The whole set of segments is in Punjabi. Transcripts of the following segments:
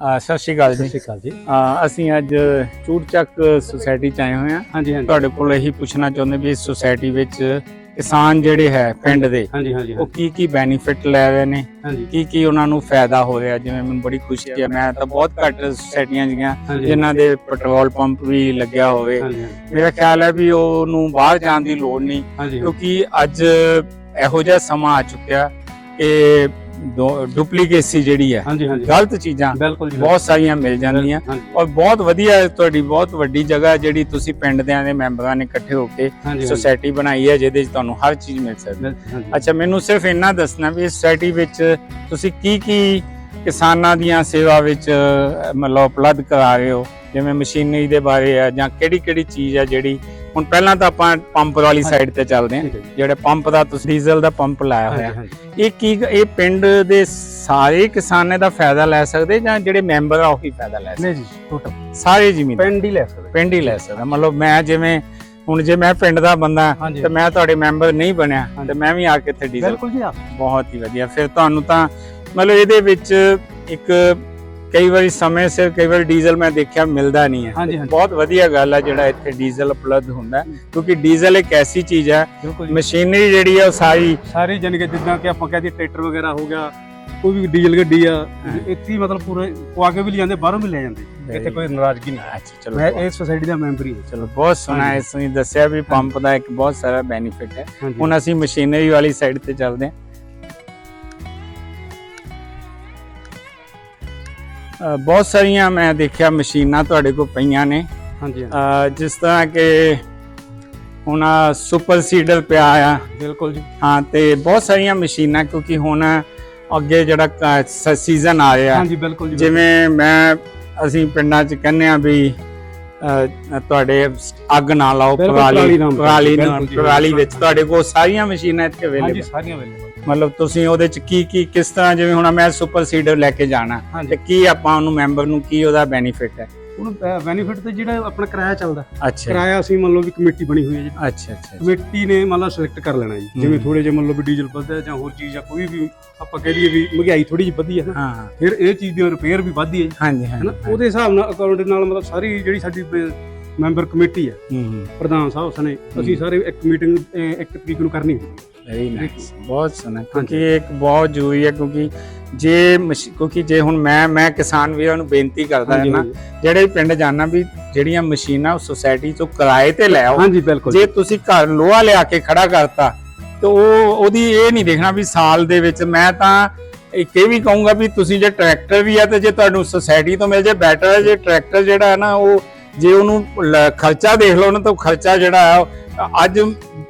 ਸਤਿ ਸ਼੍ਰੀ ਅਕਾਲ ਸਤਿ ਜੀ ਸ਼੍ਰੀ ਅਕਾਲ ਜੀ। ਅ, ਅਸੀਂ ਅੱਜ ਚੂੜਚੱਕ ਸੁਸਾਇਟੀ ਚ ਆਏ ਹੋਏ ਹਾਂ। ਹਾਂਜੀ ਹਾਂਜੀ। ਤੁਹਾਡੇ ਕੋਲ ਇਹੀ ਪੁੱਛਣਾ ਚਾਹੁੰਦੇ ਵੀ ਇਸ ਸੁਸਾਇਟੀ ਵਿੱਚ ਕਿਸਾਨ ਜਿਹੜੇ ਹੈ ਪਿੰਡ ਦੇ ਹਾਂਜੀ ਹਾਂਜੀ ਉਹ ਕੀ ਕੀ ਬੈਨੀਫਿਟ ਲੈ ਰਹੇ ਨੇ? ਕੀ ਕੀ ਉਹਨਾਂ ਨੂੰ ਫਾਇਦਾ ਹੋ ਰਿਹਾ? ਜਿਵੇਂ ਮੈਨੂੰ ਬੜੀ ਖੁਸ਼ੀ ਹੈ ਮੈਂ ਤਾਂ ਬਹੁਤ ਘੱਟ ਸੁਸਾਇਟੀਆਂ ਜੀਆਂ ਜਿਨ੍ਹਾਂ ਦੇ ਪੈਟਰੋਲ ਪੰਪ ਵੀ ਲੱਗਿਆ ਹੋਵੇ। ਮੇਰਾ ਖਿਆਲ ਹੈ ਵੀ ਉਹਨੂੰ ਬਾਹਰ ਜਾਣ ਦੀ ਲੋੜ ਨਹੀਂ ਕਿਉਂਕਿ ਅੱਜ ਇਹੋ ਜਿਹਾ ਸਮਾਂ ਆ ਚੁੱਕਿਆ ਕਿ ਡੁਪਲੀਕੇਸੀ ਜਿਹੜੀ ਹੈ ਹਾਂਜੀ ਹਾਂਜੀ। ਗਲਤ ਚੀਜ਼ਾਂ ਬਹੁਤ ਸਾਰੀਆਂ ਮਿਲ ਜਾਂਦੀਆਂ ਔਰ ਬਹੁਤ ਵਧੀਆ ਤੁਹਾਡੀ ਬਹੁਤ ਵੱਡੀ ਜਗ੍ਹਾ ਜਿਹੜੀ ਤੁਸੀਂ ਪਿੰਡ ਦਿਆਂ ਦੇ ਮੈਂਬਰਾਂ ਨੇ ਇਕੱਠੇ ਹੋ ਕੇ ਸੁਸਾਇਟੀ ਬਣਾਈ ਹੈ ਜਿਹਦੇ ਵਿੱਚ ਤੁਹਾਨੂੰ ਹਰ ਚੀਜ਼ ਮਿਲ ਸਕਦੀ ਅੱਛਾ ਮੈਨੂੰ ਸਿਰਫ ਇੰਨਾ ਦੱਸਣਾ ਵੀ ਇਸ ਸੁਸਾਇਟੀ ਵਿੱਚ ਤੁਸੀਂ ਕੀ ਕੀ ਕਿਸਾਨਾਂ ਦੀਆਂ ਸੇਵਾ ਵਿੱਚ ਮਤਲਬ ਉਪਲਬਧ ਕਰਾ ਰਹੇ ਹੋ? ਜਿਵੇਂ ਮਸ਼ੀਨਰੀ ਦੇ ਬਾਰੇ ਆ ਜਾਂ ਕਿਹੜੀ ਕਿਹੜੀ ਚੀਜ਼ ਹੈ ਜਿਹੜੀ ਹੁਣ ਪਹਿਲਾਂ ਤਾਂ ਆਪਾਂ ਪੰਪ ਵਾਲੀ ਸਾਈਡ ਤੇ ਚੱਲਦੇ ਹਾਂ ਜਿਹੜੇ ਪੰਪ ਦਾ ਤੁਸੀਂ ਡੀਜ਼ਲ ਦਾ ਪੰਪ ਲਾਇਆ ਹੋਇਆ। ਇਹ ਕੀ ਇਹ ਪਿੰਡ ਦੇ ਸਾਰੇ ਕਿਸਾਨਾਂ ਦਾ ਫਾਇਦਾ ਲੈ ਸਕਦੇ ਜਾਂ ਜਿਹੜੇ ਮੈਂਬਰ ਆ ਉਹੀ ਫਾਇਦਾ ਲੈ ਸਕਦੇ? ਨਹੀਂ ਜੀ ਟੋਟਲ ਸਾਰੇ ਜ਼ਮੀਨ ਪਿੰਡ ਹੀ ਲੈ ਸਕਦੇ। ਪਿੰਡ ਹੀ ਲੈ ਸਕਦਾ। ਮਤਲਬ ਮੈਂ ਜਿਵੇਂ ਹੁਣ ਜੇ ਮੈਂ ਪਿੰਡ ਦਾ ਬੰਦਾ ਤੇ ਮੈਂ ਤੁਹਾਡੇ ਮੈਂਬਰ ਨਹੀਂ ਬਣਿਆ। ਤੇ ਮੈਂ ਵੀ ਆ ਕੇ ਇੱਥੇ ਡੀਜ਼ਲ ਬਿਲਕੁਲ ਜੀ ਆ। ਬਹੁਤ ਹੀ ਵਧੀਆ। ਫਿਰ ਤੁਹਾਨੂੰ ਤਾਂ ਮਤਲਬ ਇਹਦੇ ਵਿੱਚ ਇੱਕ ਕਈ ਵਾਰੀ ਸਮੇਂ ਸਿਰ ਕਈ ਵਾਰੀ ਡੀਜ਼ਲ ਮੈਂ ਦੇਖਿਆ ਮਿਲਦਾ ਨਹੀਂ ਹੈ। ਬਹੁਤ ਵਧੀਆ ਗੱਲ ਹੈ ਜਿਹੜਾ ਇੱਥੇ ਡੀਜ਼ਲ ਉਪਲਬਧ ਹੁੰਦਾ ਕਿਉਂਕਿ ਡੀਜ਼ਲ ਇੱਕ ਐਸੀ ਚੀਜ਼ ਹੈ ਮਸ਼ੀਨਰੀ ਜਿਹੜੀ ਹੈ ਉਹ ਸਾਰੀ ਸਾਰੀ ਜਾਨੀ ਕਿ ਜਿੱਦਾਂ ਕਿ ਆਪਾਂ ਕਹਿੰਦੇ ਟਰੈਕਟਰ ਵਗੈਰਾ ਹੋ ਗਿਆ ਕੋਈ ਵੀ ਡੀਜ਼ਲ ਗੱਡੀ ਆ। ਇੱਥੇ ਮਤਲਬ ਪੂਰੇ ਪਵਾ ਕੇ ਵੀ ਲੈ ਜਾਂਦੇ ਬਾਹਰੋਂ ਵੀ ਲੈ ਜਾਂਦੇ ਇੱਥੇ ਕੋਈ ਨਾਰਾਜ਼ਗੀ ਨਹੀਂ। ਅੱਛਾ ਚਲੋ ਮੈਂ ਇਸ ਸੋਸਾਇਟੀ ਦਾ ਮੈਂਬਰ ਹੀ ਚਲੋ ਬਹੁਤ ਸੋਹਣਾ ਹੈ। ਤੁਸੀਂ ਦੱਸਿਆ ਵੀ ਪੰਪ ਦਾ ਇੱਕ ਬਹੁਤ ਸਾਰਾ ਬੈਨੀਫਿਟ ਹੈ। ਹੁਣ ਅਸੀਂ ਮਸ਼ੀਨਰੀ ਵਾਲੀ ਸਾਈਡ ਤੇ ਚੱਲਦੇ ਹਾਂ। ਬਹੁਤ ਸਾਰੀਆਂ ਮੈਂ ਦੇਖਿਆ ਮਸ਼ੀਨਾਂ ਤੁਹਾਡੇ ਕੋਲ ਪਈਆਂ ਨੇ। ਹਾਂਜੀ ਹਾਂਜੀ। ਜਿਸ ਤਰ੍ਹਾਂ ਕਿ ਹੁਣ ਸੁਪਰ ਸੀਡਰ ਪਿਆ ਆ। ਬਿਲਕੁਲ ਜੀ। ਹਾਂ ਤੇ ਬਹੁਤ ਸਾਰੀਆਂ ਮਸ਼ੀਨਾਂ ਕਿਉਂਕਿ ਹੁਣ ਅੱਗੇ ਜਿਹੜਾ ਸੀਜ਼ਨ ਆ ਰਿਹਾ। ਹਾਂਜੀ ਬਿਲਕੁਲ ਜੀ ਜਿਵੇਂ ਮੈਂ ਅਸੀਂ ਪਿੰਡਾਂ 'ਚ ਕਹਿੰਦੇ ਆ ਵੀ ਤੁਹਾਡੇ ਅੱਗ ਨਾ ਲਾਓ ਪਰਾਲੀ ਪਰਾਲੀ। ਵਿੱਚ ਤੁਹਾਡੇ ਕੋਲ ਸਾਰੀਆਂ ਮਸ਼ੀਨਾਂ ਇੱਥੇ ਹਾਂਜੀ ਅਵੇਲੇਬਲ ਸਾਰੀਆਂ ਅਵੇਲੇਬਲ ਮਤਲਬ ਤੁਸੀਂ ਉਹਦੇ 'ਚ ਕੀ ਕੀ ਕਿਸ ਤਰ੍ਹਾਂ ਜਿਵੇਂ ਹੁਣ ਮੈਂ ਸੁਪਰ ਸੀਡਰ ਲੈ ਕੇ ਜਾਣਾ ਤੇ ਕੀ ਆਪਾਂ ਉਹਨੂੰ ਮੈਂਬਰ ਨੂੰ ਕੀ ਉਹਦਾ ਬੈਨੀਫਿਟ ਹੈ? ਉਹਨੂੰ ਬੈਨੀਫਿਟ ਤੇ ਜਿਹੜਾ ਆਪਣਾ ਕਿਰਾਇਆ ਚੱਲਦਾ। ਕਿਰਾਇਆ ਅਸੀਂ ਮੰਨ ਲਓ ਵੀ ਕਮੇਟੀ ਬਣੀ ਹੋਈ ਹੈ ਜੀ। ਅੱਛਾ ਅੱਛਾ ਕਮੇਟੀ ਨੇ ਮੰਨ ਲਓ ਸਿਲੈਕਟ ਕਰ ਲੈਣਾ ਜੀ। ਜਿਵੇਂ। ਥੋੜੇ ਜਿਹਾ ਮੰਨ ਲਓ ਵੀ ਡੀਜ਼ਲ ਵੱਧਦਾ ਜਾਂ ਹੋਰ ਚੀਜ਼ ਜਾਂ ਕੋਈ ਵੀ ਆਪਾਂ ਕਹਿ ਦਈਏ ਵੀ ਮਹਿੰਗਾਈ ਥੋੜੀ ਜਿਹੀ ਵਧੀ ਹੈ ਨਾ। ਫਿਰ ਇਹ ਚੀਜ਼ ਦੀ ਰਿਪੇਅਰ ਵੀ ਵੱਧਦੀ ਹੈ ਜੀ। ਹਾਂਜੀ ਹਾਂਜੀ ਉਹਦੇ ਹਿਸਾਬ ਨਾਲ ਅਕਾਊਂਟ ਨਾਲ ਮਤਲਬ ਸਾਰੀ ਜਿਹੜੀ ਸਾਡੀ ਮੈਂਬਰ ਕਮੇਟੀ ਹੈ। ਹੂੰ ਹੂੰ। ਪ੍ਰਧਾਨ ਸਾਹਿਬ ਸਨੇ ਅਸੀਂ ਸਾਰੇ ਇੱਕ ਮੀਟਿੰਗ ਇੱਕ ਤਰੀਕ ਨੂੰ ਕਰਨੀ ਹੁੰਦੀ ਹੈ। ਵੈਰੀ ਨਾਈਸ ਬਹੁਤ ਸੋਹਣਾ ਕਿਉਂਕਿ ਇਹ ਇੱਕ ਬਹੁਤ ਜ਼ਰੂਰੀ ਹੈ ਕਿਉਂਕਿ ਜੇ ਮਸ਼- ਕਿਉਂਕਿ ਜੇ ਹੁਣ ਮੈਂ ਮੈਂ ਕਿਸਾਨ ਵੀਰਾਂ ਨੂੰ ਬੇਨਤੀ ਕਰਦਾ ਹਾਂ ਨਾ ਜਿਹੜੇ ਵੀ ਪਿੰਡ ਜਾਣਾ ਵੀ ਜਿਹੜੀਆਂ ਮਸ਼ੀਨਾਂ ਸੁਸਾਇਟੀ ਤੋਂ ਕਿਰਾਏ ਤੇ ਲੈ ਆਓ। ਹਾਂਜੀ ਬਿਲਕੁਲ ਜੇ। ਤੁਸੀਂ ਘਰ ਲੋਹਾ ਲਿਆ ਕੇ ਖੜਾ ਕਰਤਾ ਤੇ ਉਹ ਉਹਦੀ ਇਹ ਨਹੀਂ ਦੇਖਣਾ ਵੀ ਸਾਲ ਦੇ ਵਿੱਚ ਮੈਂ ਤਾਂ ਇੱਕ ਇਹ ਵੀ ਕਹੂੰਗਾ ਵੀ ਤੁਸੀਂ ਜੇ ਟਰੈਕਟਰ ਵੀ ਆ ਤੇ ਜੇ ਤੁਹਾਨੂੰ ਸੁਸਾਇਟੀ ਤੋਂ ਮਿਲ ਜੇ ਬੈਟਰ ਹੈ ਜੇ ਟਰੈਕਟਰ ਜਿਹੜਾ ਹੈ ਨਾ ਉਹ ਜੇ ਉਹਨੂੰ ਖਰਚਾ ਦੇਖ ਲਓ ਨਾ ਤਾਂ ਖਰਚਾ ਜਿਹੜਾ ਉਹ ਅੱਜ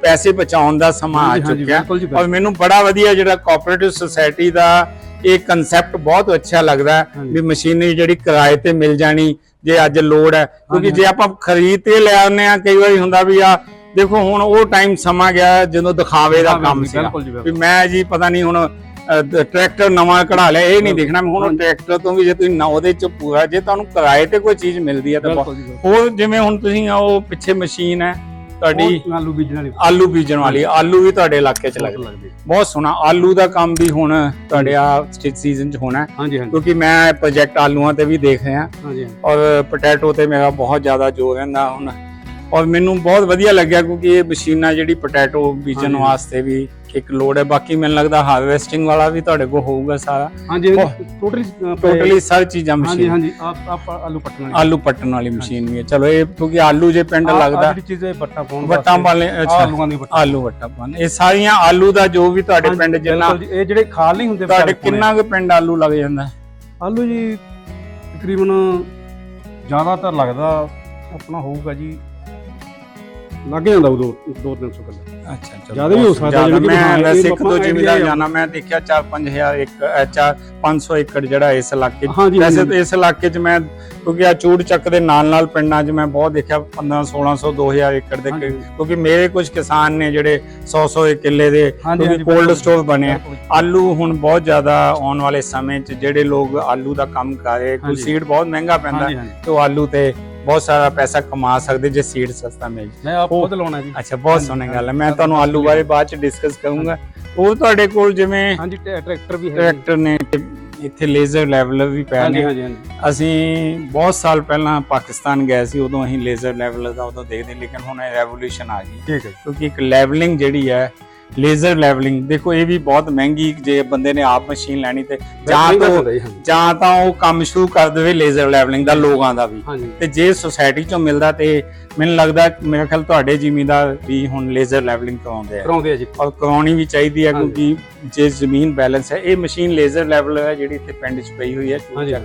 ਪੈਸੇ ਬਚਾਉਣ ਦਾ ਸਮਾਂ ਆ ਚੁੱਕਿਆ। ਔਰ ਮੈਨੂੰ ਬੜਾ ਵਧੀਆ ਜਿਹੜਾ ਕੋਆਪਰੇਟਿਵ ਸੁਸਾਇਟੀ ਦਾ ਇਹ ਕਨਸੈਪਟ ਬਹੁਤ ਅੱਛਾ ਲੱਗਦਾ। ਵੀ ਮਸ਼ੀਨਰੀ ਜਿਹੜੀ ਕਿਰਾਏ ਤੇ ਮਿਲ ਜਾਣੀ ਜੇ ਅੱਜ ਲੋੜ ਹੈ। ਕਿਉਂਕਿ। ਜੇ ਆਪਾਂ ਖਰੀਦ ਤੇ ਲੈ ਆਉਂਦੇ ਆ ਕਈ ਵਾਰੀ ਹੁੰਦਾ ਵੀ ਆ ਦੇਖੋ ਹੁਣ ਉਹ ਟਾਈਮ ਸਮਾਂ ਗਿਆ ਜਦੋਂ ਦਿਖਾਵੇ ਦਾ ਕੰਮ ਸੀ ਵੀ ਮੈਂ ਜੀ ਪਤਾ ਨਹੀਂ ਹੁਣ ਟਰੈਕਟਰ ਨਵਾਂ ਕਢਾ ਲਿਆ ਇਹ ਨਹੀਂ ਦੇਖਣਾ ਹੁਣ ਉਹ ਟਰੈਕਟਰ ਤੋਂ ਵੀ ਜੇ ਤੁਸੀਂ ਨਾ ਉਹਦੇ ਚ ਪੂਰਾ ਜੇ ਤੁਹਾਨੂੰ ਕਿਰਾਏ ਤੇ ਕੋਈ ਚੀਜ਼ ਮਿਲਦੀ ਹੈ ਤਾਂ। ਹੋਰ ਜਿਵੇਂ ਹੁਣ ਤੁਸੀਂ ਉਹ ਪਿੱਛੇ ਮਸ਼ੀਨ ਹੈ ਤੁਹਾਡੀ ਉਹ ਆਲੂ ਬੀਜਣ ਵਾਲੀ। ਆਲੂ ਬੀਜਣ ਵਾਲੀ ਆਲੂ ਵੀ ਤੁਹਾਡੇ ਇਲਾਕੇ ਚ ਲੱਗਦਾ। ਬਹੁਤ ਸੋਹਣਾ ਆਲੂ ਦਾ ਕੰਮ ਵੀ ਹੁਣ ਤੁਹਾਡੇ ਆ ਸੀਜ਼ਨ ਚ ਹੋਣਾ ਕਿਉਂਕਿ ਮੈਂ ਪ੍ਰੋਜੈਕਟ ਆਲੂਆਂ ਤੇ ਵੀ ਦੇਖ ਰਿਹਾ। ਔਰ ਪੋਟੈਟੋ ਤੇ ਮੇਰਾ ਬਹੁਤ ਜ਼ਿਆਦਾ ਜ਼ੋਰ ਰਹਿੰਦਾ ਹੁਣ। ਔਰ ਮੈਨੂੰ ਬਹੁਤ ਵਧੀਆ ਲੱਗਿਆ ਕਿਉਂਕਿ ਇਹ ਮਸ਼ੀਨਾਂ ਜਿਹੜੀ ਪੋਟੈਟੋ ਬੀਜਣ। ਵਾਸਤੇ ਵੀ ਇੱਕ ਲੋਡ ਹੈ। ਬਾਕੀ ਮੈਨੂੰ ਲੱਗਦਾ ਹਾਰਵੈਸਟਿੰਗ ਵਾਲਾ ਵੀ ਤੁਹਾਡੇ ਕੋਲ ਹੋਊਗਾ ਸਾਰਾ। ਹਾਂਜੀ ਟੋਟਲੀ ਟੋਟਲੀ ਸਾਰੀ ਚੀਜ਼ਾਂ ਹਾਂਜੀ ਮਸ਼ੀਨ ਹਾਂਜੀ ਆਪ ਆਪ ਆਲੂ ਪੱਟਣ ਵਾਲੀ। ਆਲੂ ਪੱਟਣ ਵਾਲੀ ਮਸ਼ੀਨ ਵੀ ਹੈ। ਚਲੋ ਇਹ ਕਿਉਂਕਿ ਆਲੂ ਜੇ ਪਿੰਡ ਲੱਗਦਾ ਜਿਹੜੀ ਚੀਜ਼ ਹੈ ਬੱਟਾ ਪਾਉਣ ਵੱਟਾਂ ਵਾਸਤੇ, ਵਾਲੇ ਆਲੂਆਂ ਦੀ ਬੱਟਾ ਆਲੂ ਵੱਟਾ ਪਾਉਣ ਇਹ ਸਾਰੀਆਂ ਆਲੂ ਦਾ ਜੋ ਵੀ ਤੁਹਾਡੇ ਹਾਂਜੀ, ਪਿੰਡ ਜਿੰਨਾ ਇਹ ਜਿਹੜੇ ਖਾਲ ਨਹੀਂ ਹੁੰਦੇ ਤੁਹਾਡੇ ਕਿੰਨਾ ਕੁ ਪਿੰਡ ਆਲੂ ਲੱਗ ਜਾਂਦਾ? ਆਲੂ ਜੀ ਤਕਰੀਬਨ ਜ਼ਿਆਦਾਤਰ ਲੱਗਦਾ ਆਪਣਾ ਹੋਊਗਾ ਜੀ ਲੱਗ ਜਾਂਦਾ ਉਹ 2 300 ਕਿੱਲੇ। ਅੱਛਾ ਚਲੋ ਜ਼ਿਆਦਾ ਵੀ ਹੋ ਸਕਦਾ, ਜ਼ਿਆਦਾ। ਕਿ ਮੈਂ ਇਹ ਵੈਸੇ ਇੱਕ ਆਪਾਂ ਦੋ idea ਜ਼ਿਮੀਦਾਰ ਆ। ਜਾਣਾ ਮੈਂ ਦੇਖਿਆ 4-5000 ਇੱਕ 4 500 ਏਕੜ ਜਿਹੜਾ ਇਸ ਇਲਾਕੇ 'ਚ ਹਾਂਜੀ ਵੈਸੇ ਹਾਂਜੀ ਤਾਂ ਇਸ ਇਲਾਕੇ 'ਚ ਮੈਂ ਕਿਉਂਕਿ ਆ ਚੂੜ ਚੱਕ ਦੇ ਨਾਲ ਨਾਲ ਪਿੰਡਾਂ 'ਚ ਮੈਂ ਬਹੁਤ ਦੇਖਿਆ 15 1600 2000 ਏਕੜ ਦੇ ਹਾਂਜੀ। ਕਿਉਂਕਿ ਮੇਰੇ ਕੁਝ ਕਿਸਾਨ ਨੇ ਜਿਹੜੇ 100 100 ਕਿੱਲੇ ਦੇ ਹਾਂਜੀ, ਕਿਉਂਕਿ। ਕੋਲਡ ਸਟੋਰ ਬਣੇ ਆ। ਆਲੂ ਹੁਣ ਬਹੁਤ ਜ਼ਿਆਦਾ ਆਉਣ ਵਾਲੇ ਸਮੇਂ 'ਚ ਜਿਹੜੇ ਲੋਕ ਆਲੂ ਦਾ ਕੰਮ ਕਰ ਰਹੇ ਕੋਈ ਹਾਂਜੀ। ਸੀਡ ਬਹੁਤ ਮਹਿੰਗਾ ਪੈਂਦਾ ਹਾਂਜੀ ਹਾਂਜੀ ਤੇ ਉਹ ਆਲੂ ਤੇ ਬਹੁਤ ਸਾਰਾ ਪੈਸਾ ਕਮਾ ਸਕਦੇ ਜੇ ਸੀਡ ਸਸਤਾ ਮਿਲ ਜਾਏ ਮੈਂ ਆਪ ਖੁਦ ਲਾਉਣਾ ਜੀ। ਅੱਛਾ ਬਹੁਤ ਸੋਹਣੀ ਗੱਲ ਹੈ। ਮੈਂ ਤੁਹਾਨੂੰ ਆਲੂ ਬਾਰੇ ਬਾਅਦ ਚ ਡਿਸਕਸ ਕਰੂੰਗਾ। ਹੋਰ ਤੁਹਾਡੇ ਕੋਲ ਜਿਵੇਂ ਹਾਂਜੀ ਟਰੈ- ਟਰੈਕਟਰ ਵੀ ਹੈ ਜੀ। ਟਰੈਕਟਰ ਨੇ ਤੇ ਇੱਥੇ ਲੇਜ਼ਰ ਲੈਵਲਰ ਵੀ ਹਾਂਜੀ ਨੇ। ਹਾਂਜੀ ਹਾਂਜੀ। ਅਸੀਂ ਬਹੁਤ ਸਾਲ ਪਹਿਲਾਂ ਪਾਕਿਸਤਾਨ ਗਏ ਸੀ ਉਦੋਂ ਅਸੀਂ ਲੇਜ਼ਰ ਲੈਵਲਰ ਦਾ ਉਦੋਂ ਦੇਖਦੇ ਲੇਕਿਨ ਹੁਣ ਇਹ ਰੈਵੋਲੂਸ਼ਨ ਆ ਗਈ। ਠੀਕ ਹੈ ਕਿਉਂਕਿ ਇੱਕ ਲੈਵਲਿੰਗ ਜਿਹੜੀ ਹੈ ਲੇਜ਼ਰ ਲੈਵਲਿੰਗ। ਦੇਖੋ ਇਹ ਵੀ ਬਹੁਤ ਮਹਿੰਗੀ ਜੇ ਬੰਦੇ ਨੇ ਆਪ ਮਸ਼ੀਨ ਲੈਣੀ ਤੇ ਜਾਂ ਤਾਂ ਜੀ, ਤਾਂ ਉਹ ਕੰਮ ਸ਼ੁਰੂ ਕਰ ਦੇਵੇ ਲੇਜ਼ਰ ਲੈਵਲਿੰਗ ਦਾ ਲੋਕਾਂ ਦਾ ਵੀ। ਤੇ ਜੇ ਸੁਸਾਇਟੀ ਚੋਂ ਮਿਲਦਾ ਤੇ ਮੈਨੂੰ ਲੱਗਦਾ ਮੇਰਾ ਖਿਆਲ ਤੁਹਾਡੇ ਜ਼ਿਮੀਂਦਾਰ ਵੀ ਹੁਣ ਲੇਜ਼ਰ ਲੈਵਲਿੰਗ ਕਰਾਉਂਦੇ ਆ। ਕਰਾਉਂਦੇ ਆ ਜੀ। ਔਰ ਕਰਾਉਣੀ ਵੀ ਚਾਹੀਦੀ ਹੈ। ਕਿਉਂਕਿ ਜੇ ਜ਼ਮੀਨ ਬੈਲੈਂਸ ਹੈ ਇਹ ਮਸ਼ੀਨ ਲੇਜ਼ਰ ਲੈਵਲ ਹੈ ਜਿਹੜੀ ਇੱਥੇ ਪਿੰਡ 'ਚ ਪਈ ਹੋਈ ਹੈ ਹਾਂਜੀ।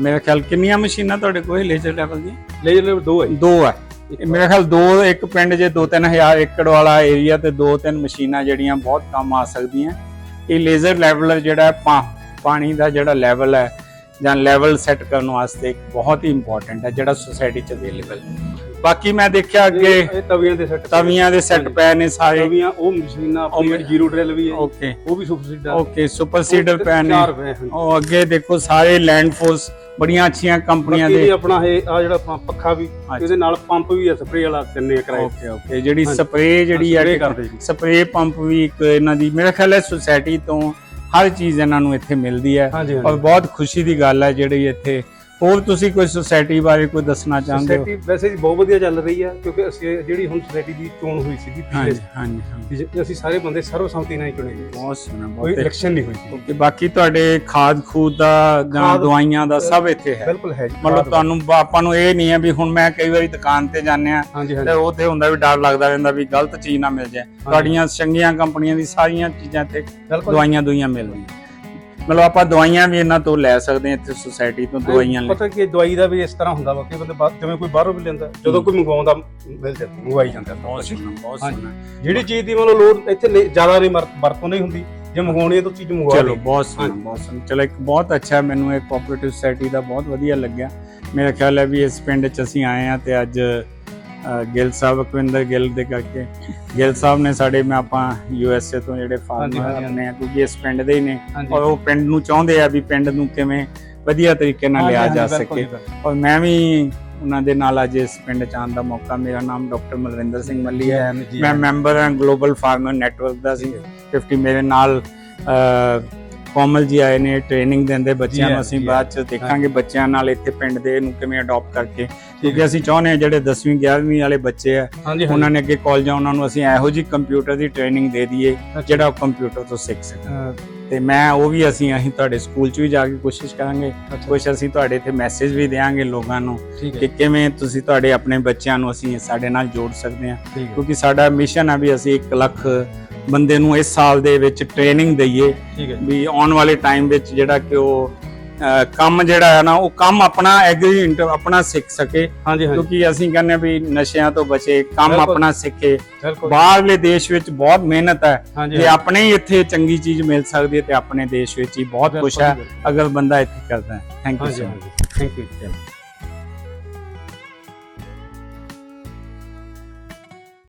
ਮੇਰਾ ਖਿਆਲ ਕਿੰਨੀਆਂ ਮਸ਼ੀਨਾਂ ਤੁਹਾਡੇ ਕੋਲ ਲੇਜ਼ਰ ਲੈਵਲ ਦੀਆਂ? ਲੇਜ਼ਰ ਲੈਵਲ 2 ਹੈ। ਦੋ ਹੈ। ਇਹ ਮੇਰਾ ਖਿਆਲ ਦੋ ਇੱਕ ਪਿੰਡ ਜੇ 2-3000 ਏਕੜ ਵਾਲਾ ਏਰੀਆ ਤੇ ਦੋ ਤਿੰਨ ਮਸ਼ੀਨਾਂ ਜਿਹੜੀਆਂ ਬਹੁਤ ਕੰਮ ਆ ਸਕਦੀਆਂ। ਇਹ ਲੇਜ਼ਰ ਲੈਵਲਰ ਜਿਹੜਾ ਪਾਣੀ ਦਾ ਜਿਹੜਾ ਲੈਵਲ ਹੈ ਜਾਂ ਲੈਵਲ ਸੈੱਟ ਕਰਨ ਵਾਸਤੇ ਬਹੁਤ ਹੀ ਇੰਪੋਰਟੈਂਟ ਹੈ ਜਿਹੜਾ ਸੁਸਾਇਟੀ 'ਚ ਅਵੇਲੇਬਲ ਬਾਕੀ ਮੈਂ ਦੇਖਿਆ ਅੱਗੇ ਤਵੀਆਂ ਦੇ ਸੈੱਟ ਤਵੀਆਂ ਦੇ ਸੈੱਟ। ਪਏ ਨੇ ਸਾਰੇ। ਤਵੀਆਂ ਉਹ ਮਸ਼ੀਨਾਂ ਆਪਣੀ ਜ਼ੀਰੋ ਡਰਿਲ ਵੀ ਹੈ। ਓਕੇ ਉਹ ਵੀ super seeder okay super seeder ਪਏ ਨੇ। ਉਹ ਅੱਗੇ ਦੇਖੋ ਸਾਰੇ ਲੈਂਡ ਫੋਰਸ ਬੜੀਆਂ ਅੱਛੀਆਂ ਕੰਪਨੀਆਂ ਬਾਕੀ ਦੇ। ਆਪਣਾ ਇਹ ਆ ਜਿਹੜਾ ਪੱਖਾ ਵੀ। ਇਹਦੇ ਨਾਲ ਪੰਪ ਵੀ ਹੈ ਸਪਰੇ ਵਾਲਾ ਤਿੰਨੇ ਕਿਰਾਏ। Okay okay. ਜਿਹੜੀ। ਸਪਰੇ ਜਿਹੜੀ spray ਹੈ ਕਰਦੇ ਜੀ। ਸਪਰੇ ਪੰਪ ਵੀ ਇੱਕ ਇਹਨਾਂ ਦੀ ਮੇਰੇ ਖਿਆਲ ਹੈ ਸੁਸਾਇਟੀ ਤੋਂ ਹਰ ਚੀਜ਼ ਇਹਨਾਂ ਨੂੰ ਇੱਥੇ ਮਿਲਦੀ ਹੈ। ਹਾਂਜੀ। ਔਰ ਬਹੁਤ ਖੁਸ਼ੀ ਦੀ ਗੱਲ ਹੈ ਜਿਹੜੀ ਇੱਥੇ ਹੋਰ ਤੁਸੀਂ ਕੋਈ ਸੁਸਾਇਟੀ ਬਾਰੇ ਕੋਈ ਦੱਸਣਾ ਚਾਹੁੰਦੇ ਹੋ ਸੋਸਾਇਟੀ ਵੈਸੇ ਜੀ ਬਹੁਤ ਵਧੀਆ ਚੱਲ ਰਹੀ ਹੈ ਕਿਉਂਕਿ ਅਸੀਂ ਜਿਹੜੀ ਹੁਣ ਸੋਸਾਇਟੀ ਦੀ ਚੋਣ ਹੋਈ ਸੀਗੀ ਹਾਂਜੀ ਹਾਂਜੀ ਹਾਂਜੀ। ਅਸੀਂ ਸਾਰੇ ਬੰਦੇ ਸਰਵਸੰਮਤੀ ਨਾਲ ਹੀ ਚੁਣੇ ਗਏ ਬਹੁਤ ਸੋਹਣਾ ਕੋਈ ਇਲੈਕਸ਼ਨ ਨਹੀਂ ਹੋਈ ਸੀ ਓਕੇ ਬਾਕੀ ਤੁਹਾਡੇ ਖਾਦ ਖੂਦ ਦਾ ਜਾਂ ਦਵਾਈਆਂ ਦਾ ਸਭ ਇੱਥੇ ਹੈ। ਬਿਲਕੁਲ ਹੈ ਜੀ ਮਤਲਬ ਤੁਹਾਨੂੰ ਆਪਾਂ ਨੂੰ ਇਹ ਨਹੀਂ ਹੈ ਵੀ ਹੁਣ ਮੈਂ ਕਈ ਵਾਰੀ ਦੁਕਾਨ ਤੇ ਜਾਂਦੇ ਆ ਤੇ ਉੱਥੇ ਹੁੰਦਾ ਵੀ ਡਰ ਲੱਗਦਾ ਰਹਿੰਦਾ ਵੀ ਗਲਤ ਚੀਜ਼ ਨਾ ਮਿਲ ਜਾਏ। ਤੁਹਾਡੀਆਂ ਚੰਗੀਆਂ ਕੰਪਨੀਆਂ ਦੀ ਸਾਰੀਆਂ ਚੀਜ਼ਾਂ ਤੇ ਦਵਾਈਆਂ ਦੁਈਆਂ ਮਿਲਦੀਆਂ। ਮਤਲਬ ਆਪਾਂ ਦਵਾਈਆਂ ਵੀ ਇਹਨਾਂ ਤੋਂ ਲੈ ਸਕਦੇ ਹਾਂ ਇੱਥੇ ਸੁਸਾਇਟੀ ਤੋਂ ਦਵਾਈਆਂ ਲੈ ਪਤਾ ਕੀ ਹੈ, ਦਵਾਈ ਦਾ ਵੀ ਇਸ ਤਰ੍ਹਾਂ ਹੁੰਦਾ ਵਾ ਕਿ ਬੰਦੇ ਬਾਹਰ ਜਿਵੇਂ ਕੋਈ ਬਾਹਰੋਂ ਵੀ ਲੈਂਦਾ ਜਦੋਂ ਕੋਈ ਮੰਗਵਾਉਂਦਾ ਮਿਲ ਜਾਂਦਾ ਮੰਗਵਾਈ ਜਾਂਦਾ। ਬਹੁਤ ਸੋਹਣਾ ਬਹੁਤ ਹਾਂਜੀ। ਸੋਹਣਾ ਜਿਹੜੀ ਚੀਜ਼ ਦੀ ਮਤਲਬ ਲੋੜ ਇੱਥੇ ਨਹੀਂ- ਜ਼ਿਆਦਾ ਨਹੀਂ ਵਰ- ਵਰਤੋਂ ਨਹੀਂ ਹੁੰਦੀ। ਜੇ ਮੰਗਵਾਉਣੀ ਹੈ ਤਾਂ ਚੀਜ਼ ਮੰਗਵਾ ਚਲੋ ਲਓ ਬਹੁਤ ਸੋਹਣਾ ਹਾਂਜੀ। ਬਹੁਤ ਸੋਹਣਾ ਚਲੋ ਇੱਕ ਬਹੁਤ ਅੱਛਾ ਮੈਨੂੰ ਇਹ ਕੋਆਪਰੇਟਿਵ ਸੋਸਾਇਟੀ ਦਾ ਬਹੁਤ ਵਧੀਆ ਲੱਗਿਆ। ਮੇਰਾ ਖਿਆਲ ਹੈ ਵੀ ਇਸ ਪਿੰਡ 'ਚ ਅਸੀਂ ਆਏ ਆ ਤੇ ਅੱਜ ਗਿੱਲ ਸਾਹਿਬ ਅਕਵਿੰਦਰ ਗਿੱਲ ਦੇ ਕਰਕੇ। ਗਿੱਲ ਸਾਹਿਬ ਨੇ ਸਾਡੇ ਮੈਂ ਆਪਾਂ ਯੂ ਐਸ ਏ ਤੋਂ ਜਿਹੜੇ ਫਾਰਮਰ। ਨੇ ਕਿਉਂਕਿ ਇਸ ਪਿੰਡ ਦੇ ਹੀ ਨੇ। ਔਰ ਉਹ ਪਿੰਡ ਨੂੰ ਚਾਹੁੰਦੇ ਆ ਵੀ ਪਿੰਡ ਨੂੰ ਕਿਵੇਂ ਵਧੀਆ ਤਰੀਕੇ ਨਾਲ ਲਿਆ ਜਾ ਸਕੇ। ਔਰ ਮੈਂ ਵੀ ਉਹਨਾਂ ਦੇ ਨਾਲ ਅੱਜ ਇਸ ਪਿੰਡ ਚ ਆਉਣ ਦਾ ਮੌਕਾ ਮੇਰਾ ਨਾਮ ਡਾਕਟਰ ਮਲਵਿੰਦਰ ਸਿੰਘ ਮੱਲੀ ਹੈ। ਮੈਂ ਮੈਂਬਰ ਹਾਂ ਗਲੋਬਲ ਫਾਰਮਰ ਨੈਟਵਰਕ ਦਾ ਸੀ। 50 ਮੇਰੇ ਨਾਲ ਕੋਮਲ ਜੀ ਆਏ ਨੇ ਟ੍ਰੇਨਿੰਗ ਦਿੰਦੇ ਬੱਚਿਆਂ ਨੂੰ। ਅਸੀਂ ਬਾਅਦ ਚ ਦੇਖਾਂਗੇ ਬੱਚਿਆਂ ਨਾਲ ਇੱਥੇ ਪਿੰਡ ਦੇ ਨੂੰ ਕਿਵੇਂ ਅਡਾਪਟ ਕਰਕੇ ਕਿਉਂਕਿ ਅਸੀਂ ਚਾਹੁੰਦੇ ਹਾਂ ਜਿਹੜੇ 10ਵੀਂ 11ਵੀਂ ਵਾਲੇ ਬੱਚੇ ਆ ਹਾਂਜੀ ਉਹਨਾਂ ਨੇ ਅੱਗੇ ਕਾਲਜਾਂ ਉਹਨਾਂ ਨੂੰ ਅਸੀਂ ਇਹੋ ਜੀ ਕੰਪਿਊਟਰ ਦੀ ਟ੍ਰੇਨਿੰਗ ਦੇ ਦਈਏ ਜਿਹੜਾ ਉਹ ਕੰਪਿਊਟਰ ਤੋਂ ਸਿੱਖ ਸਕਣ। ਅਹ, ਤੇ ਮੈਂ ਉਹ ਵੀ ਅਸੀਂ ਅਸੀਂ ਤੁਹਾਡੇ ਸਕੂਲ ਚ ਵੀ ਜਾ ਕੇ ਕੋਸ਼ਿਸ਼ ਕਰਾਂਗੇ। ਕੁਝ ਅਸੀਂ ਤੁਹਾਡੇ ਇੱਥੇ ਮੈਸੇਜ ਵੀ ਦੇਵਾਂਗੇ ਲੋਕਾਂ ਨੂੰ ਠੀਕ ਹੈ। ਕਿ ਕਿਵੇਂ ਤੁਸੀਂ ਤੁਹਾਡੇ ਆਪਣੇ ਬੱਚਿਆਂ ਨੂੰ ਅਸੀਂ ਸਾਡੇ ਨਾਲ ਜੋੜ ਸਕਦੇ ਹਾਂ। ਠੀਕ ਹੈ। ਕਿਉਂਕਿ ਸਾਡਾ ਮਿਸ਼ਨ ਹੈ ਵੀ ਅਸੀਂ 1 ਲੱਖ ਬੰਦੇ ਨੂੰ ਇਸ ਸਾਲ ਦੇ ਵਿੱਚ ਟ੍ਰੇਨਿੰਗ ਦਈਏ ਠੀਕ ਹੈ। ਵੀ ਆਉਣ ਵਾਲੇ ਟਾਈਮ ਵਿੱਚ ਜਿਹੜਾ ਕਿ ਉਹ ਕੰਮ ਜਿਹੜਾ ਹੈ ਨਾ ਉਹ ਕੰਮ ਆਪਣਾ ਐਗਰੀ ਆਪਣਾ ਸਿੱਖ ਸਕੇ। ਹਾਂਜੀ ਹਾਂਜੀ। ਕਿਉਂਕਿ ਅਸੀਂ ਕਹਿੰਦੇ ਵੀ ਨਸ਼ਿਆਂ ਤੋਂ ਬਚੇ ਕੰਮ। ਆਪਣਾ ਸਿੱਖੇ। ਬਾਹਰਲੇ ਦੇਸ਼ ਵਿੱਚ ਬਹੁਤ ਮਿਹਨਤ ਹੈ। ਜੇ ਆਪਣੇ ਹੀ ਇੱਥੇ ਚੰਗੀ ਚੀਜ਼ ਮਿਲ ਸਕਦੀ ਹੈ ਤੇ ਆਪਣੇ ਦੇਸ਼ ਵਿੱਚ ਹੀ ਬਹੁਤ ਕੁਝ ਹੈ। ਅਗਰ ਬੰਦਾ ਇੱਥੇ ਕਰਦਾ ਹੈ। ਥੈਂਕ ਯੂ ਸੋ ਹਾਂਜੀ। Thank you